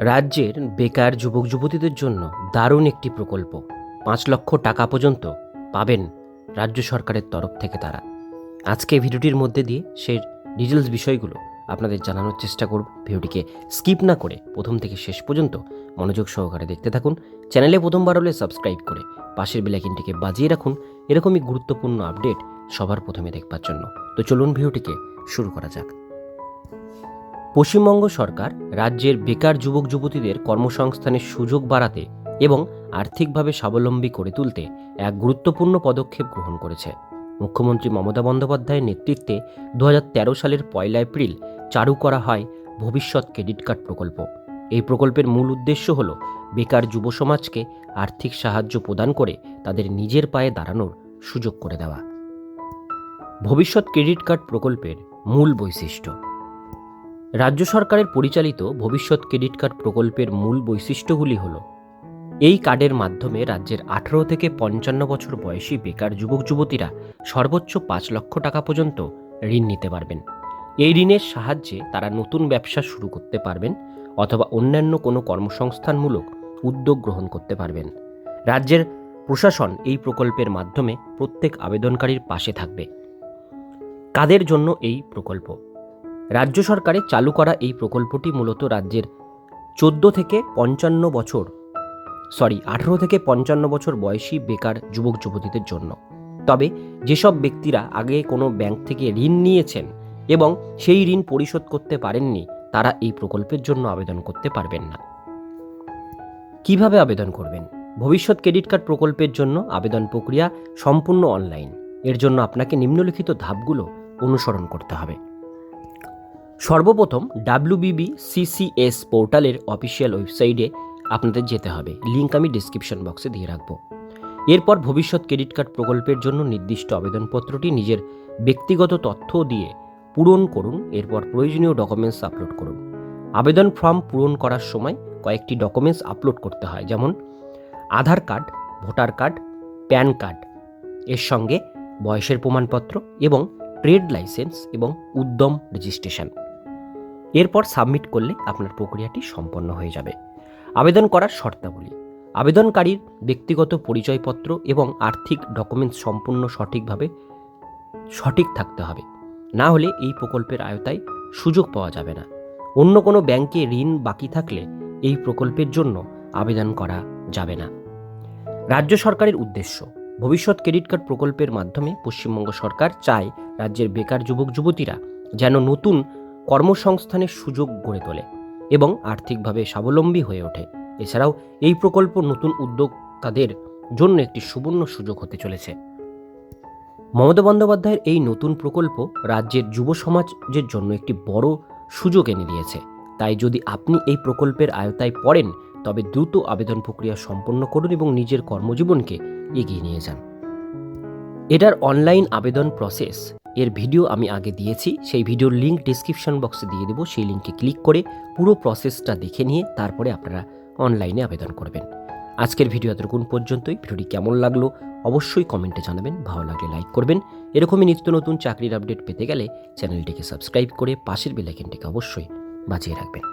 রাজ্যের বেকার যুবক যুবতীদের জন্য দারুণ একটি প্রকল্প। পাঁচ লক্ষ টাকা পর্যন্ত পাবেন রাজ্য সরকারের তরফ থেকে তারা। আজকে ভিডিওটির মধ্যে দিয়ে সেই ডিটেলস বিষয়গুলো আপনাদের জানানোর চেষ্টা করব। ভিডিওটিকে স্কিপ না করে প্রথম থেকে শেষ পর্যন্ত মনোযোগ সহকারে দেখতে থাকুন। চ্যানেলে প্রথমবার হলে সাবস্ক্রাইব করে পাশের বেলাইকিনটিকে বাজিয়ে রাখুন। এরকমই গুরুত্বপূর্ণ আপডেট সবার প্রথমে দেখবার জন্য। তো চলুন ভিডিওটিকে শুরু করা যাক। পশ্চিমবঙ্গ সরকার রাজ্যের বেকার যুবক যুবতীদের কর্মসংস্থানের সুযোগ বাড়াতে এবং আর্থিকভাবে স্বাবলম্বী করে তুলতে এক গুরুত্বপূর্ণ পদক্ষেপ গ্রহণ করেছে। মুখ্যমন্ত্রী মমতা বন্দ্যোপাধ্যায়ের নেতৃত্বে দু হাজার তেরো সালের পয়লা এপ্রিল চালু করা হয় ভবিষ্যৎ ক্রেডিট কার্ড প্রকল্প। এই প্রকল্পের মূল উদ্দেশ্য হল বেকার যুব সমাজকে আর্থিক সাহায্য প্রদান করে তাদের নিজের পায়ে দাঁড়ানোর সুযোগ করে দেওয়া। ভবিষ্যৎ ক্রেডিট কার্ড প্রকল্পের মূল বৈশিষ্ট্য রাজ্য সরকারের পরিচালিত ভবিষ্যৎ ক্রেডিট কার্ড প্রকল্পের মূল বৈশিষ্ট্যগুলি হল, এই কার্ডের মাধ্যমে রাজ্যের আঠারো থেকে পঞ্চান্ন বছর বয়সী বেকার যুবক যুবতীরা সর্বোচ্চ পাঁচ লক্ষ টাকা পর্যন্ত ঋণ নিতে পারবেন। এই ঋণের সাহায্যে তারা নতুন ব্যবসা শুরু করতে পারবেন অথবা অন্যান্য কোনো কর্মসংস্থানমূলক উদ্যোগ গ্রহণ করতে পারবেন। রাজ্যের প্রশাসন এই প্রকল্পের মাধ্যমে প্রত্যেক আবেদনকারীর পাশে থাকবে। কাদের জন্য এই প্রকল্প? রাজ্য সরকারের চালু করা এই প্রকল্পটি মূলত রাজ্যের চোদ্দ থেকে পঞ্চান্ন বছর সরি আঠেরো থেকে পঞ্চান্ন বছর বয়সী বেকার যুবক যুবতীদের জন্য। তবে যেসব ব্যক্তিরা আগে কোনো ব্যাংক থেকে ঋণ নিয়েছেন এবং সেই ঋণ পরিশোধ করতে পারেননি, তারা এই প্রকল্পের জন্য আবেদন করতে পারবেন না। কীভাবে আবেদন করবেন? ভবিষ্যৎ ক্রেডিট কার্ড প্রকল্পের জন্য আবেদন প্রক্রিয়া সম্পূর্ণ অনলাইন। এর জন্য আপনাকে নিম্নলিখিত ধাপগুলো অনুসরণ করতে হবে। সর্বপ্রথম ডাব্লিউবিবি সিসিএস পোর্টালের অফিসিয়াল ওয়েবসাইটে আপনাদের যেতে হবে। লিঙ্ক আমি ডিসক্রিপশন বক্সে দিয়ে রাখব। এরপর ভবিষ্যৎ ক্রেডিট কার্ড প্রকল্পের জন্য নির্দিষ্ট আবেদনপত্রটি নিজের ব্যক্তিগত তথ্য দিয়ে পূরণ করুন। এরপর প্রয়োজনীয় ডকুমেন্টস আপলোড করুন। আবেদন ফর্ম পূরণ করার সময় কয়েকটি ডকুমেন্টস আপলোড করতে হয়, যেমন Aadhaar card, voter card, PAN card. এর সঙ্গে বয়সের প্রমাণপত্র এবং ট্রেড লাইসেন্স এবং উদ্যম রেজিস্ট্রেশন। এরপর সাবমিট করলে আপনার প্রক্রিয়াটি সম্পন্ন হয়ে যাবে। আবেদন করার শর্তাবলী। আবেদনকারীর ব্যক্তিগত পরিচয়পত্র এবং আর্থিক ডকুমেন্টস সম্পূর্ণ সঠিকভাবে সঠিক থাকতে হবে। না হলে এই প্রকল্পের আয়তায় সুযোগ পাওয়া যাবে না। অন্য কোনো ব্যাংকে ঋণ বাকি থাকলে এই প্রকল্পের জন্য আবেদন করা যাবে না। রাজ্য সরকারের উদ্দেশ্য। ভবিষ্যৎ ক্রেডিট কার্ড প্রকল্পের মাধ্যমে পশ্চিমবঙ্গ সরকার চায় রাজ্যের বেকার যুবক যুবতীরা যেন নতুন কর্মসংস্থানের সুযোগ গড়ে তোলে এবং আর্থিকভাবে স্বাবলম্বী হয়ে ওঠে। এছাড়াও এই প্রকল্প নতুন উদ্যোক্তাদের জন্য একটি সুবর্ণ সুযোগ হতে চলেছে। মমতা বন্দ্যোপাধ্যায়ের এই নতুন প্রকল্প রাজ্যের যুব সমাজের জন্য একটি বড় সুযোগ এনে দিয়েছে। তাই যদি আপনি এই প্রকল্পের আয়তায় পড়েন, তবে দ্রুত আবেদন প্রক্রিয়া সম্পন্ন করুন এবং নিজের কর্মজীবনকে এগিয়ে নিয়ে যান। এটার অনলাইন আবেদন প্রসেস এর ভিডিও আমি আগে দিয়েছি, সেই ভিডিওর লিঙ্ক ডিসক্রিপশন বক্সে দিয়ে দেবো, সেই লিঙ্কে ক্লিক করে পুরো প্রসেসটা দেখে নিয়ে তারপরে আপনারা অনলাইনে আবেদন করবেন। আজকের ভিডিও এতটুকুন পর্যন্তই। ভিডিওটি কেমন লাগল অবশ্যই কমেন্টে জানাবেন, ভালো লাগলে লাইক করবেন। এরকমই নিত্য নতুন চাকরির আপডেট পেতে গেলে চ্যানেলটিকে সাবস্ক্রাইব করে পাশের বেলাইকেনটিকে অবশ্যই বাজিয়ে রাখবেন।